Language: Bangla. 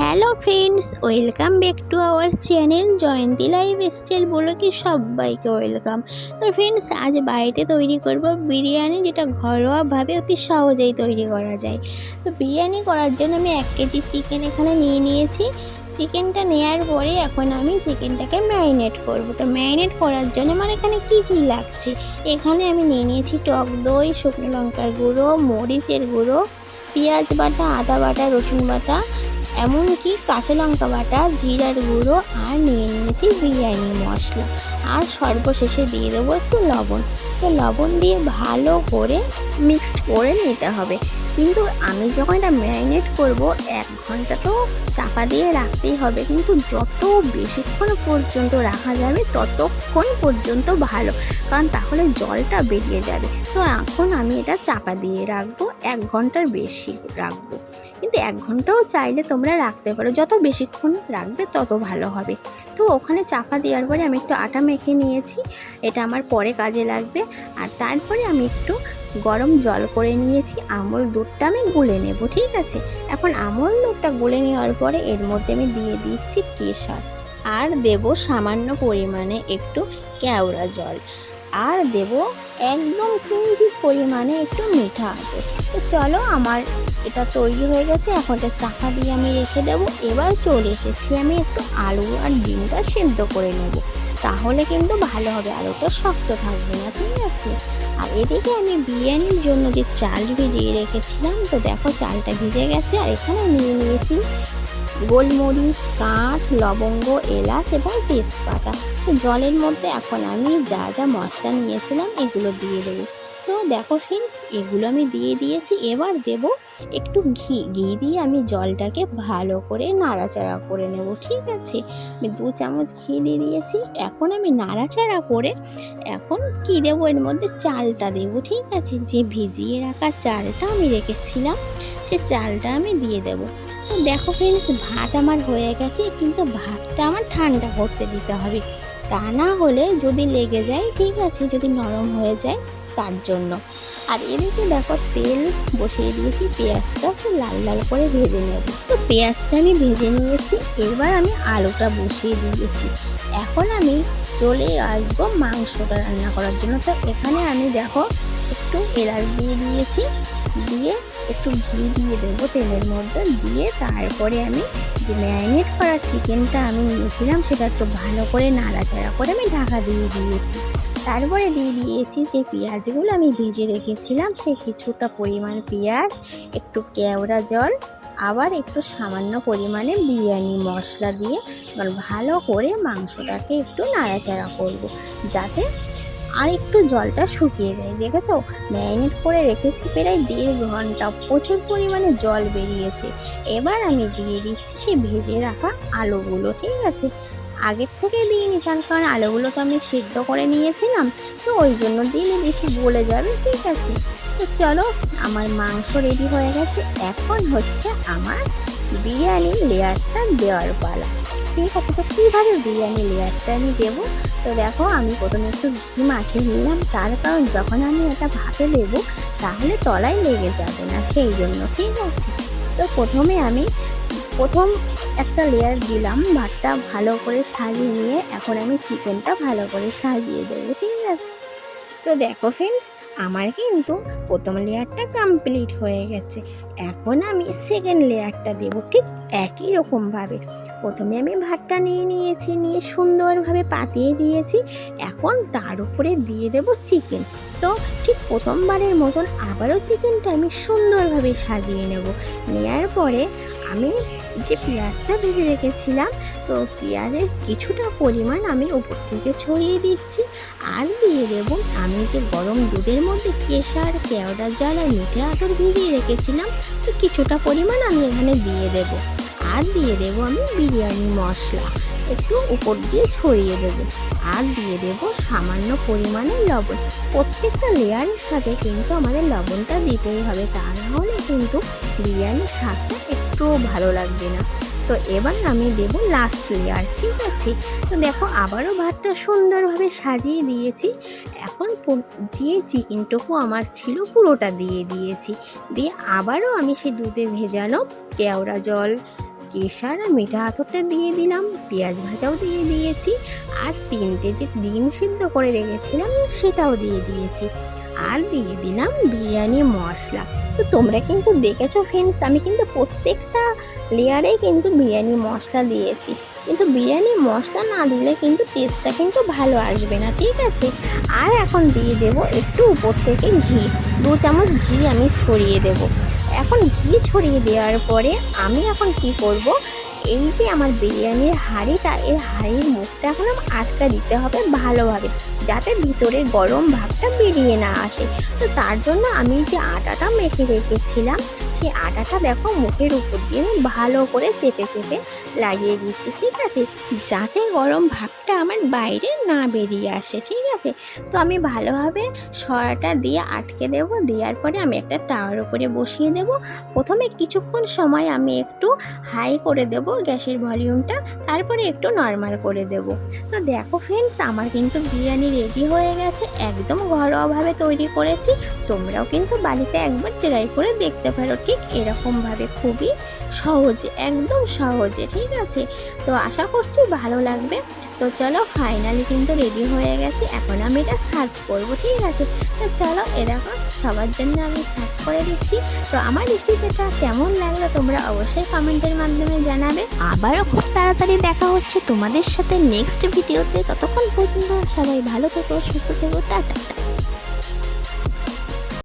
Hello friends welcome back to our channel Jayanti lifestyle বলে কি সবাইকে ওয়েলকাম তো ফ্রেন্ডস আজ বাড়িতে তৈরি করব বিরিয়ানি যেটা ঘরোয়াভাবে অতি সহজেই তৈরি করা যায়। তো বিরিয়ানি করার জন্য আমি এক কেজি চিকেন এখানে নিয়ে নিয়েছি। চিকেনটা নেওয়ার পরে এখন আমি চিকেনটাকে ম্যারিনেট করব। তো ম্যারিনেট করার জন্য আমার এখানে কি কি লাগছে? এখানে আমি নিয়ে নিয়েছি টক দই, শুকনো লঙ্কার গুঁড়ো, মরিচের গুঁড়ো, পেঁয়াজ বাটা, আদা বাটা, রসুন বাটা এমনকি কাঁচা লঙ্কা বাটা, জিরার গুঁড়ো আর নিয়ে নিয়েছি বিরিয়ানি মশলা। আর সর্বশেষে দিয়ে দেবো একটু লবণ। তো লবণ দিয়ে ভালো করে মিক্সড করে নিতে হবে। কিন্তু আমি যখন এটা ম্যারিনেট করব, এক ঘণ্টা তো চাপা দিয়ে রাখতেই হবে। কিন্তু যত বেশিক্ষণ পর্যন্ত রাখা যাবে, ততক্ষণ পর্যন্ত ভালো। কারণ তাহলে জলটা বেরিয়ে যাবে। তো এখন আমি এটা চাপা দিয়ে রাখব। এক ঘণ্টার বেশি রাখব। কিন্তু এক ঘন্টাও চাইলে তোমরা রাখতে পারো। যত বেশিক্ষণ রাখবে, তত ভালো হবে। তো ওখানে চাপা দেওয়ার পরে আমি একটু আটা মেখে নিয়েছি। এটা আমার পরে কাজে লাগবে। আর তারপরে আমি একটু গরম জল করে নিয়েছি। আমল দুধটা আমি গুলে নেব, ঠিক আছে? এখন আমল দুধটা গুলে নেওয়ার পরে এর মধ্যে আমি দিয়ে দিচ্ছি কেশর। আর দেব সামান্য পরিমাণে একটু কেওড়া জল। আর দেব একদম কিঞ্চিত পরিমাণে একটু মিঠা আতর তো চলো আমার এটা তৈরি হয়ে গেছে, এখন এটা চাকা দিয়ে আমি রেখে দেবো। এবার চলে এসেছি আমি একটু আলু আর ডিমটা সেদ্ধ করে নেব। তাহলে কিন্তু ভালো হবে আলুটা শক্ত থাকবে না, ঠিক আছে? আর এদিকে আমি বিরিয়ানির জন্য যে চাল ভিজিয়ে রেখেছিলাম, তো দেখো চালটা ভিজে গেছে, আর এখানে নিয়ে নিয়েছি গোলমরিচ, কাঠ, লবঙ্গ, এলাচ এবং তেজপাতা। তো জলের মধ্যে এখন আমি যা যা মশলা নিয়েছিলাম এগুলো দিয়ে দেবো। তো দেখো ফ্রেন্ডস এগুলো আমি দিয়ে দিয়েছি। এবার দেব একটু ঘি। ঘি দিয়ে আমি জলটাকে ভালো করে নাড়াচাড়া করে নেব, ঠিক আছে? আমি দু চামচ ঘি দিয়ে দিয়েছি। এখন আমি নাড়াচাড়া করে এখন কি দেবো? এর মধ্যে চালটা দেবো, ঠিক আছে? যে ভিজিয়ে রাখা চালটা আমি রেখেছিলাম, সে চালটা আমি দিয়ে দেবো। তো দেখো ফ্রেন্ডস ভাত আমার হয়ে গেছে, কিন্তু ভাতটা আমার ঠান্ডা করতে দিতে হবে। তা না হলে যদি লেগে যায়, ঠিক আছে, যদি নরম হয়ে যায়, তার জন্য। আর এদিকে দেখো তেল বসিয়ে দিয়েছি পেঁয়াজটা একটু লাল লাল করে ভেজে নেব। তো পেঁয়াজটা আমি ভেজে নিয়েছি, এবার আমি আলুটা বসিয়ে দিয়েছি। এখন আমি চলে আসব মাংসটা রান্না করার জন্য। তো এখানে আমি দেখো একটু এলাচ দিয়ে দিয়েছি দিয়ে একটু ঘি দিয়ে দেবো তেলের মধ্যে দিয়ে তারপরে আমি যে ম্যারিনেট করা চিকেনটা আমি নিয়েছিলাম সেটা একটু ভালো করে নাড়াচাড়া করে আমি ঢাকা দিয়ে দিয়েছি। তারপরে দিয়ে দিয়েছি যে পেঁয়াজগুলো আমি ভেজে রেখেছিলাম সে কিছুটা পরিমাণ পেঁয়াজ, একটু কেওড়া জল, আবার একটু সামান্য পরিমাণে বিরিয়ানি মশলা দিয়ে ভালো করে মাংসটাকে একটু নাড়াচাড়া করব যাতে আর একটু জলটা শুকিয়ে যায়, দেখেছ? ম্যারিনেট করে রেখেছি প্রায় দেড় ঘণ্টা। প্রচুর পরিমাণে জল বেরিয়েছে। এবার আমি দিয়ে দিচ্ছি সেই ভেজে রাখা আলুগুলো, ঠিক আছে? আগের থেকে দিইনি তার কারণ আলুগুলো তো আমি সিদ্ধ করে নিয়েছিলাম, তো ওই জন্য দিলে বেশি গলে যাবে, ঠিক আছে? তো চলো, আমার মাংস রেডি হয়ে গেছে। এখন হচ্ছে আমার বিরিয়ানির লেয়ারটা দেওয়ার পালা। ঠিক আছে, তো কীভাবে বিরিয়ানি লেয়ারটা আমি দেবো? তো দেখো, আমি প্রথমে একটু ঘি মাখিয়ে নিলাম। তার কারণ যখন আমি এটা ভাতে দেবো, তাহলে তলায় লেগে যাবে না, সেই জন্য, ঠিক আছে? তো প্রথমে আমি প্রথম একটা লেয়ার দিলাম, ভাতটা ভালো করে সাজিয়ে নিয়ে, এখন আমি চিকেনটা ভালো করে সাজিয়ে দেবো, ঠিক আছে? তো দেখো ফ্রেন্ডস আমার কিন্তু প্রথম লেয়ারটা কমপ্লিট হয়ে গেছে। এখন আমি সেকেন্ড লেয়ারটা দেবো ঠিক একই রকমভাবে প্রথমে আমি ভাতটা নিয়ে নিয়েছি, নিয়ে সুন্দরভাবে পাতিয়ে দিয়েছি। এখন তার উপরে দিয়ে দেব চিকেন তো ঠিক প্রথমবারের মতন আবারও চিকেনটা আমি সুন্দরভাবে সাজিয়ে নেব। নেয়ার পরে আমি যে পেঁয়াজটা ভেজে রেখেছিলাম, তো পেঁয়াজের কিছুটা পরিমাণ আমি উপর থেকে ছড়িয়ে দিচ্ছি। আর দিয়ে দেব আমি যে গরম দুধের মধ্যে কেশর, কেওড়া জল আর মিঠে আতর ভিজিয়ে রেখেছিলাম, তো কিছুটা পরিমাণ আমি এখানে দিয়ে দেব। আর দিয়ে দেব আমি বিরিয়ানি মশলা, একটু উপর দিয়ে ছড়িয়ে দেব। আর দিয়ে দেব সামান্য পরিমাণে লবণ। প্রত্যেকটা লেয়ারের সাথে কিন্তু আমাদের লবণটা দিতেই হবে, তা না হলে কিন্তু বিরিয়ানির স্বাদটা একটুও ভালো লাগবে না। তো এবার আমি দেব লাস্ট লেয়ার ঠিক আছে? তো দেখো, আবারও ভাতটা সুন্দরভাবে সাজিয়ে দিয়েছি। এখন যে চিকেনটুকু আমার ছিল, পুরোটা দিয়ে দিয়েছি। দিয়ে আবারও আমি সেই দুধে ভেজানো কেওড়া জল, কেশর আর মিঠা আতরটা দিয়ে দিলাম, পেঁয়াজ ভাজাও দিয়ে দিয়েছি, আর তিনটে যে ডিম সিদ্ধ করে রেখেছিলাম, সেটাও দিয়ে দিয়েছি। আর দিয়ে দিলাম বিরিয়ানি মশলা। তো তোমরা কিন্তু দেখেছ ফ্রেন্ডস আমি কিন্তু প্রত্যেকটা লেয়ারেই কিন্তু বিরিয়ানি মশলা দিয়েছি। কিন্তু বিরিয়ানি মশলা না দিলে কিন্তু টেস্টটা কিন্তু ভালো আসবে না, ঠিক আছে? আর এখন দিয়ে দেব একটু উপর থেকে ঘি। দু চামচ ঘি আমি ছড়িয়ে দেব। এখন ঘি ছড়িয়ে দেওয়ার পরে আমি এখন কি করব? এই যে আমার বিরিয়ানির হাঁড়িটা এর হাঁড়ির মুখটা এখন আটকা দিতে হবে ভালোভাবে, যাতে ভিতরে গরম ভাবটা বেরিয়ে না আসে। তো তার জন্য আমি যে আটাটা মেখে রেখেছিলাম সেই আটাটা দেখো মুখের উপর দিয়ে আমি ভালো করে চেপে চেপে লাগিয়ে দিচ্ছি, ঠিক আছে? যাতে গরম ভাবটা আমার বাইরে না বেরিয়ে আসে, ঠিক আছে? তো আমি ভালোভাবে সরাটা দিয়ে আটকে দেব, দেওয়ার পরে আমি একটা টাওয়ার উপরে বসিয়ে দেব। প্রথমে কিছুক্ষণ সময় আমি একটু হাই করে দেব গ্যাসের ভলিউমটা, তারপরে একটু নর্মাল করে দেব। তো দেখো ফ্রেন্ডস আমার কিন্তু বিরিয়ানি রেডি হয়ে গেছে, একদম ঘরোয়াভাবে তৈরি করেছি, তোমরাও কিন্তু বাড়িতে একবার ট্রাই করে দেখতে পারো, ঠিক এরকমভাবে খুবই সহজে, একদম সহজে, ঠিক আছে? তো আশা করছি ভালো লাগবে। তো চলো ফাইনালি কিন্তু রেডি হয়ে গেছে। এখন আমি এটা সার্ভ করব, ঠিক আছে? তো চলো এরকম সবার জন্য আমি সার্ভ করে দিচ্ছি। তো আমার রেসিপিটা কেমন লাগল তোমরা অবশ্যই কমেন্টের মাধ্যমে জানাবে। আবারও খুব তাড়াতাড়ি দেখা হচ্ছে তোমাদের সাথে নেক্সট ভিডিওতে ততক্ষণ পর্যন্ত সবাই ভালো থেকো, সুস্থ থেকো, টাটা।